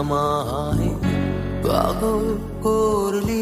আমায় পাগল করলি